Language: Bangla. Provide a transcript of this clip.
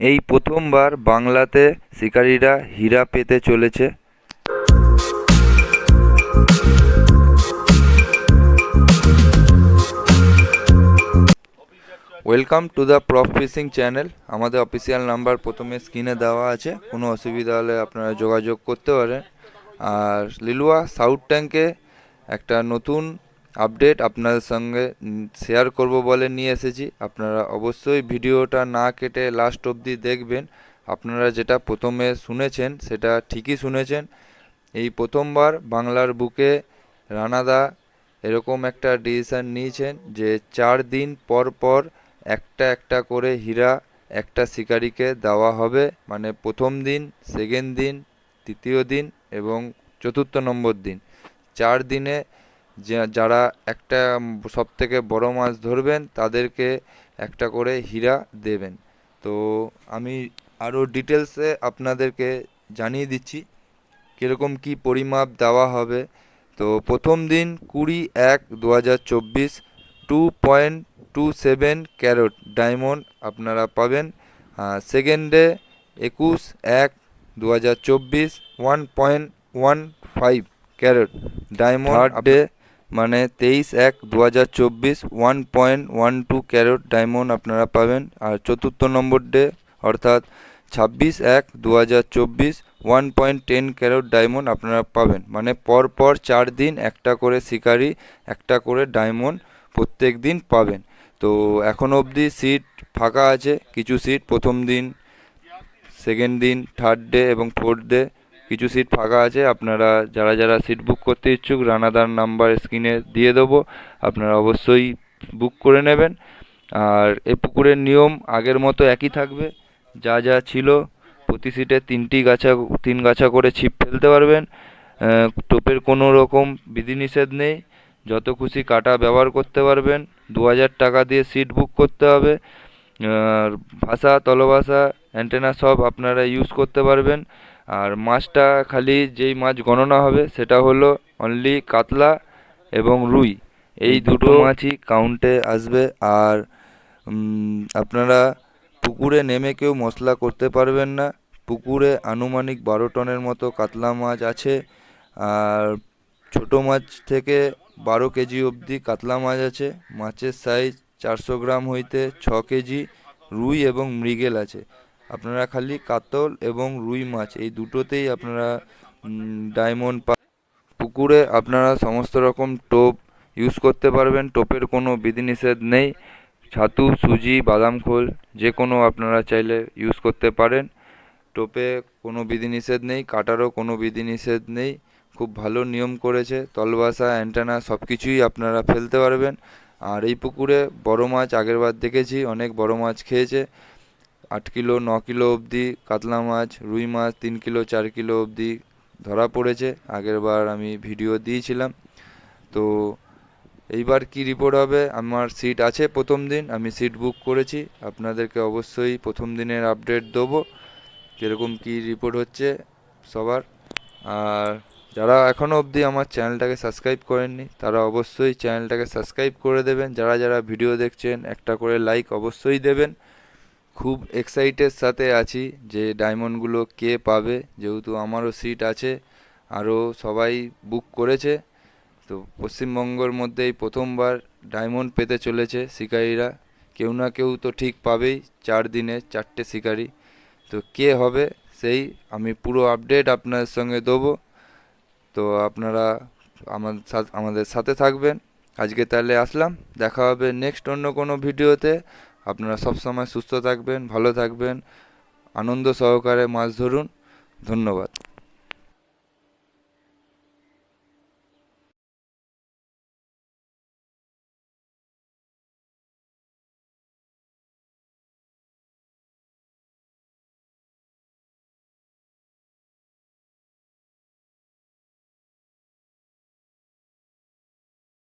এই প্রথমবার বাংলাতে শিকারীরা হীরা পেতে চলেছে। Welcome to the prof fishing channel আমাদের অফিসিয়াল নাম্বার প্রথমে স্ক্রিনে দেওয়া আছে। কোনো অসুবিধা হলে আপনারা যোগাযোগ করতে পারেন। আর লিলুয়া সাউথ ট্যাঙ্কে একটা নতুন আপডেট আপনাদের সঙ্গে শেয়ার করব বলে নিয়ে এসেছি। আপনারা অবশ্যই ভিডিওটা না কেটে লাস্ট অবধি দেখবেন। আপনারা যেটা প্রথমে শুনেছেন, সেটা ঠিকই শুনেছেন। এই প্রথমবার বাংলার বুকে রানাদা এরকম একটা ডিসিশন নিয়েছেন যে চার দিন পর পর একটা একটা করে হীরা একটা শিকারিকে দেওয়া হবে। মানে প্রথম দিন সেকেন্ড দিন, তৃতীয় দিন এবং চতুর্থ নম্বর দিন। চার দিনে যারা একটা সব থেকে বড় মাছ ধরবেন তাদেরকে একটা করে হীরা দেবেন। তো আমি আরও ডিটেলসে আপনাদেরকে জানিয়ে দিচ্ছি কীরকম কী পরিমাপ দেওয়া হবে। তো প্রথম দিন কুড়ি এক দু হাজার চব্বিশ two point two seven carat diamond আপনারা পাবেন। সেকেন্ডে একুশ এক দু হাজার চব্বিশ one point one five carat diamond day মানে তেইশ এক দু হাজার চব্বিশ one point one two carat diamond আপনারা পাবেন। আর চতুর্থ নম্বর ডে, অর্থাৎ ছাব্বিশ এক দু হাজার চব্বিশ one point ten carat diamond আপনারা পাবেন। মানে পর পর চার দিন একটা করে শিকারি, একটা করে ডায়মন্ড প্রত্যেক দিন পাবেন। তো এখন অবধি সিট ফাঁকা আছে, কিছু সিট প্রথম দিন, সেকেন্ড দিন, থার্ড ডে এবং ফোর্থ ডে। কিছু সিট ফাঁকা আছে, আপনারা যারা যারা সিট বুক করতে ইচ্ছুক, রানাদার নাম্বার স্ক্রিনে দিয়ে দেবো, আপনারা অবশ্যই বুক করে নেবেন। আর এই পুকুরের নিয়ম আগের মতো একই থাকবে, যা যা ছিল, প্রতি সিটে তিনটি গাছা, তিন গাছা করে ছিপ ফেলতে পারবেন। টোপের কোনো রকম বিধিনিষেধ নেই, যত খুশি কাটা ব্যবহার করতে পারবেন, দু হাজার টাকা দিয়ে সিট বুক করতে হবে। আর ভাষা, তলভাষা অ্যান্টেনা সব আপনারা ইউজ করতে পারবেন। আর মাছটা খালি যেই মাছ গণনা হবে সেটা হলো অনলি কাতলা এবং রুই। এই দুটো মাছই কাউন্টে আসবে আর আপনারা পুকুরে নেমে কেউ মশলা করতে পারবেন না। পুকুরে আনুমানিক বারো টনের মতো কাতলা মাছ আছে। আর ছোট মাছ থেকে বারো কেজি অবধি কাতলা মাছ আছে। মাছের সাইজ চারশো গ্রাম হইতে ছ কেজি। রুই এবং মৃগেল আছে। আপনারা খালি কাতল এবং রুই মাছ, এই দুটোতেই আপনারা ডায়মন্ড পা পুকুরে আপনারা সমস্ত রকম টোপ ইউজ করতে পারবেন। টোপের কোনো বিধিনিষেধ নেই। ছাতু, সুজি, বাদাম খোল, যে কোনো আপনারা চাইলে ইউজ করতে পারেন। টোপে কোনো বিধিনিষেধ নেই, কাটারও কোনো বিধিনিষেধ নেই। খুব ভালো নিয়ম করেছে, তলবাসা অ্যান্টানা সব কিছুই আপনারা ফেলতে পারবেন। আর এই পুকুরে বড় মাছ আগেরবার দেখেছি, অনেক বড় মাছ খেয়েছে। আট কিলো, ন কিলো অবধি কাতলা মাছ, রুই মাছ, তিন কিলো, চার কিলো অবধি ধরা পড়েছে। আগেরবার আমি ভিডিও দিয়েছিলাম। তো এইবার কি রিপোর্ট হবে? আমার সিট আছে প্রথম দিন, আমি সিট বুক করেছি। আপনাদেরকে অবশ্যই প্রথম দিনের আপডেট দেবো। কীরকম কী রিপোর্ট হচ্ছে সবার। আর যারা এখনও অবধি আমার চ্যানেলটাকে সাবস্ক্রাইব করেননি, তারা অবশ্যই চ্যানেলটাকে সাবস্ক্রাইব করে দেবেন। যারা যারা ভিডিও দেখছেন, একটা করে লাইক অবশ্যই দেবেন। খুব এক্সাইটের সাথে আছি যে ডায়মন্ডগুলো কে পাবে, যেহেতু আমারও সিট আছে আরও সবাই বুক করেছে। তো পশ্চিমবঙ্গের মধ্যে এই প্রথমবার ডায়মন্ড পেতে চলেছে শিকারীরা। কেউ না কেউ তো ঠিক পাবেই চার দিনে চারটে শিকারি। তো কে হবে সেই আমি পুরো আপডেট আপনাদের সঙ্গে দেবো। তো আপনারা আমার আমাদের সাথে থাকবেন। আজকে তাহলে আসলাম। দেখা হবে নেক্সট অন্য কোনো ভিডিওতে আপনারা সব সময় সুস্থ থাকবেন ভালো থাকবেন। আনন্দ সহকারে মাছ ধরুন। ধন্যবাদ।